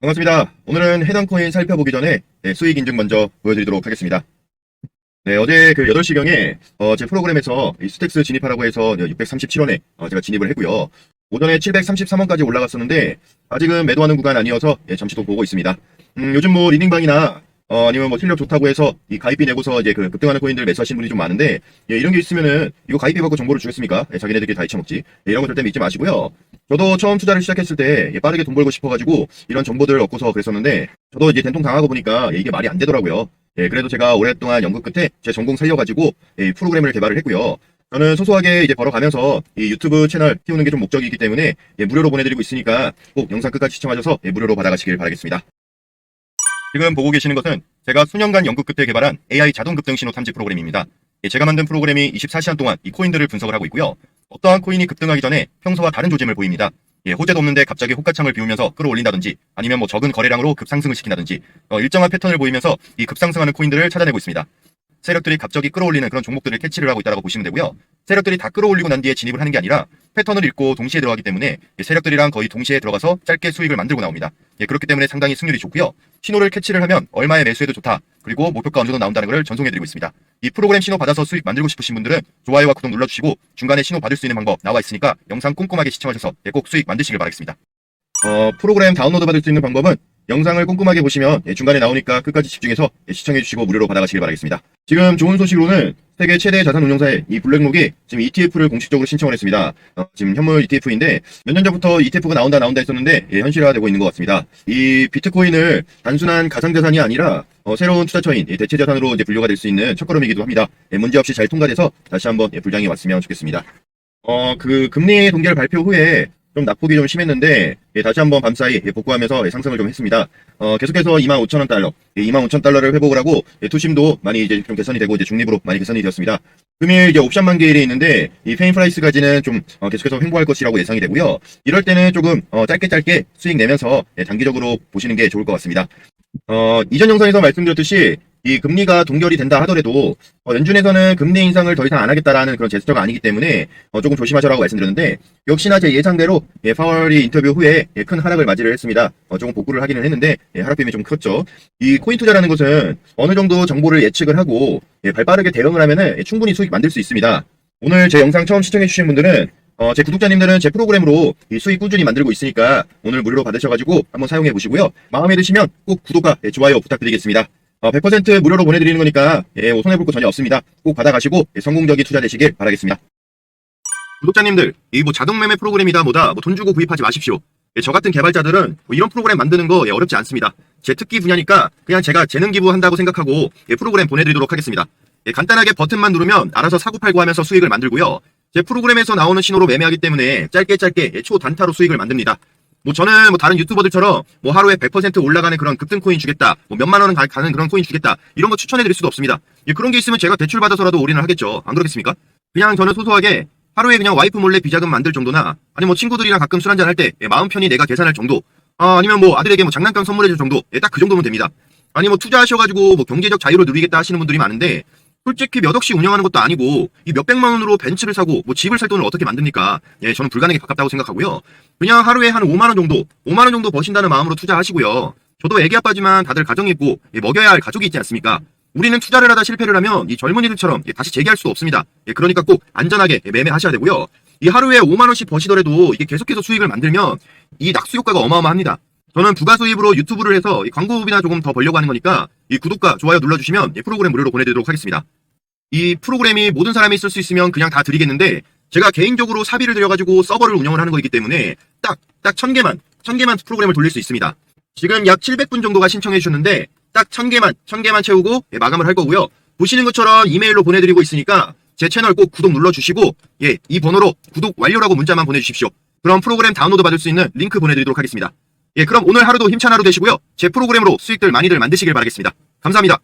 반갑습니다. 오늘은 해당 코인 살펴보기 전에 네, 수익 인증 먼저 보여드리도록 하겠습니다. 네, 어제 그 8시경에 어, 제 프로그램에서 이 스택스 진입하라고 해서 637원에 어, 제가 진입을 했고요. 오전에 733원까지 올라갔었는데 아직은 매도하는 구간 아니어서 예, 잠시 또 보고 있습니다. 음, 요즘 뭐 리딩방이나 어, 아니면 뭐 실력 좋다고 해서 이 가입비 내고서 이제 그 급등하는 코인들 매수하시는 분이 좀 많은데 예, 이런 게 있으면은 이거 가입비 받고 정보를 주겠습니까? 예, 자기네들끼리 다 잊혀먹지. 예, 이런 거 절대 믿지 마시고요. 저도 처음 투자를 시작했을 때 예, 빠르게 돈 벌고 싶어가지고 이런 정보들을 얻고서 그랬었는데 저도 이제 된통 당하고 보니까 예, 이게 말이 안 되더라고요. 예, 그래도 제가 오랫동안 연극 끝에 제 전공 살려가지고 예, 프로그램을 개발을 했고요. 저는 소소하게 이제 벌어가면서 이 유튜브 채널 키우는 게 좀 목적이기 때문에 예, 무료로 보내드리고 있으니까 꼭 영상 끝까지 시청하셔서 예, 무료로 받아가시길 바라겠습니다. 지금 보고 계시는 것은 제가 수년간 연극 끝에 개발한 AI 자동 급등 신호 탐지 프로그램입니다. 예, 제가 만든 프로그램이 24시간 동안 이 코인들을 분석을 하고 있고요. 어떠한 코인이 급등하기 전에 평소와 다른 조짐을 보입니다. 예, 호재도 없는데 갑자기 호가창을 비우면서 끌어올린다든지 아니면 뭐 적은 거래량으로 급상승을 시킨다든지 어, 일정한 패턴을 보이면서 이 급상승하는 코인들을 찾아내고 있습니다. 세력들이 갑자기 끌어올리는 그런 종목들을 캐치를 하고 있다고 보시면 되고요. 세력들이 다 끌어올리고 난 뒤에 진입을 하는 게 아니라 패턴을 읽고 동시에 들어가기 때문에 이 세력들이랑 거의 동시에 들어가서 짧게 수익을 만들고 나옵니다. 예, 그렇기 때문에 상당히 승률이 좋고요. 신호를 캐치를 하면 얼마에 매수해도 좋다. 그리고 목표가 어느 정도 나온다는 것을 전송해드리고 있습니다. 이 프로그램 신호 받아서 수익 만들고 싶으신 분들은 좋아요와 구독 눌러주시고 중간에 신호 받을 수 있는 방법 나와 있으니까 영상 꼼꼼하게 시청하셔서 예, 꼭 수익 만드시길 바라겠습니다. 어, 프로그램 다운로드 받을 수 있는 방법은 영상을 꼼꼼하게 보시면 예, 중간에 나오니까 끝까지 집중해서 예, 시청해주시고 무료로 받아가시길 바라겠습니다. 지금 좋은 소식으로는 세계 최대 자산 운용사의 이 블랙록이 지금 ETF를 공식적으로 신청을 했습니다. 어, 지금 현물 ETF인데 몇 년 전부터 ETF가 나온다 나온다 했었는데 예, 현실화되고 있는 것 같습니다. 이 비트코인을 단순한 가상자산이 아니라 어, 새로운 투자처인 예, 대체자산으로 이제 분류가 될 수 있는 첫걸음이기도 합니다. 예, 문제없이 잘 통과돼서 다시 한번 예, 불장이 왔으면 좋겠습니다. 어, 그 금리 동결 발표 후에 좀 낙폭이 좀 심했는데 예, 다시 한번 밤사이 예, 복구하면서 예, 상승을 좀 했습니다. 어, 계속해서 25,000원 달러, 예, 25,000 달러를 회복을 하고 예, 투심도 많이 이제 좀 개선이 되고 이제 중립으로 많이 개선이 되었습니다. 금일 이제 옵션 만기일이 있는데 이 페인 프라이스까지는 좀 어, 계속해서 횡보할 것이라고 예상이 되고요. 이럴 때는 조금 어, 짧게 짧게 수익 내면서 예, 단기적으로 보시는 게 좋을 것 같습니다. 어, 이전 영상에서 말씀드렸듯이 이 금리가 동결이 된다 하더라도 어, 연준에서는 금리 인상을 더 이상 안 하겠다라는 그런 제스처가 아니기 때문에 어, 조금 조심하셔라고 말씀드렸는데 역시나 제 예상대로 예, 파월이 인터뷰 후에 예, 큰 하락을 맞이를 했습니다. 어, 조금 복구를 하기는 했는데 예, 하락빔이 좀 컸죠. 이 코인 투자라는 것은 어느 정도 정보를 예측을 하고 예, 발빠르게 대응을 하면은 예, 충분히 수익 만들 수 있습니다. 오늘 제 영상 처음 시청해주신 분들은 어, 제 구독자님들은 제 프로그램으로 이 수익 꾸준히 만들고 있으니까 오늘 무료로 받으셔가지고 한번 사용해 보시고요. 마음에 드시면 꼭 구독과 예, 좋아요 부탁드리겠습니다. 어, 100% 무료로 보내드리는 거니까 예, 뭐 손해볼 거 전혀 없습니다. 꼭 받아가시고 예, 성공적인 투자 되시길 바라겠습니다. 구독자님들, 이 뭐 자동 매매 프로그램이다 뭐다 뭐 돈 주고 구입하지 마십시오. 예, 저 같은 개발자들은 뭐 이런 프로그램 만드는 거 예, 어렵지 않습니다. 제 특기 분야니까 그냥 제가 재능 기부한다고 생각하고 예, 프로그램 보내드리도록 하겠습니다. 예, 간단하게 버튼만 누르면 알아서 사고팔고 하면서 수익을 만들고요. 제 프로그램에서 나오는 신호로 매매하기 때문에 짧게 짧게 예, 초단타로 수익을 만듭니다. 뭐 저는 뭐 다른 유튜버들처럼 뭐 하루에 100% 올라가는 그런 급등 코인 주겠다, 뭐 몇만 원은 가- 가는 그런 코인 주겠다 이런 거 추천해 드릴 수도 없습니다. 예, 그런 게 있으면 제가 대출 받아서라도 올인을 하겠죠. 안 그러겠습니까? 그냥 저는 소소하게 하루에 그냥 와이프 몰래 비자금 만들 정도나 아니 뭐 친구들이랑 가끔 술 한잔 할때 마음 편히 내가 계산할 정도 아, 아니면 뭐 아들에게 뭐 장난감 선물해 줄 정도 예, 딱 그 정도면 됩니다. 아니 뭐 투자하셔가지고 뭐 경제적 자유를 누리겠다 하시는 분들이 많은데 솔직히 몇 억씩 운영하는 것도 아니고 이 몇백만 원으로 벤츠를 사고 뭐 집을 살 돈을 어떻게 만듭니까? 예, 저는 불가능에 가깝다고 생각하고요. 그냥 하루에 한 5만 원 정도, 5만 원 정도 버신다는 마음으로 투자하시고요. 저도 애기 아빠지만 다들 가정이 있고 예, 먹여야 할 가족이 있지 않습니까? 우리는 투자를 하다 실패를 하면 이 젊은이들처럼 예, 다시 재기할 수도 없습니다. 예, 그러니까 꼭 안전하게 예, 매매하셔야 되고요. 이 하루에 5만 원씩 버시더라도 이게 계속해서 수익을 만들면 이 낙수 효과가 어마어마합니다. 저는 부가 수입으로 유튜브를 해서 이 광고비나 조금 더 벌려고 하는 거니까 이 구독과 좋아요 눌러주시면 이 프로그램 무료로 보내드리도록 하겠습니다. 이 프로그램이 모든 사람이 쓸 수 있으면 그냥 다 드리겠는데 제가 개인적으로 사비를 들여가지고 서버를 운영을 하는 거기 때문에 딱, 딱 1000개만, 1000개만 프로그램을 돌릴 수 있습니다. 지금 약 700분 정도가 신청해 주셨는데 딱 1000개만, 1000개만 채우고 예, 마감을 할 거고요. 보시는 것처럼 이메일로 보내드리고 있으니까 제 채널 꼭 구독 눌러주시고 예, 이 번호로 구독 완료라고 문자만 보내주십시오. 그럼 프로그램 다운로드 받을 수 있는 링크 보내드리도록 하겠습니다. 예, 그럼 오늘 하루도 힘찬 하루 되시고요. 제 프로그램으로 수익들 많이들 만드시길 바라겠습니다. 감사합니다.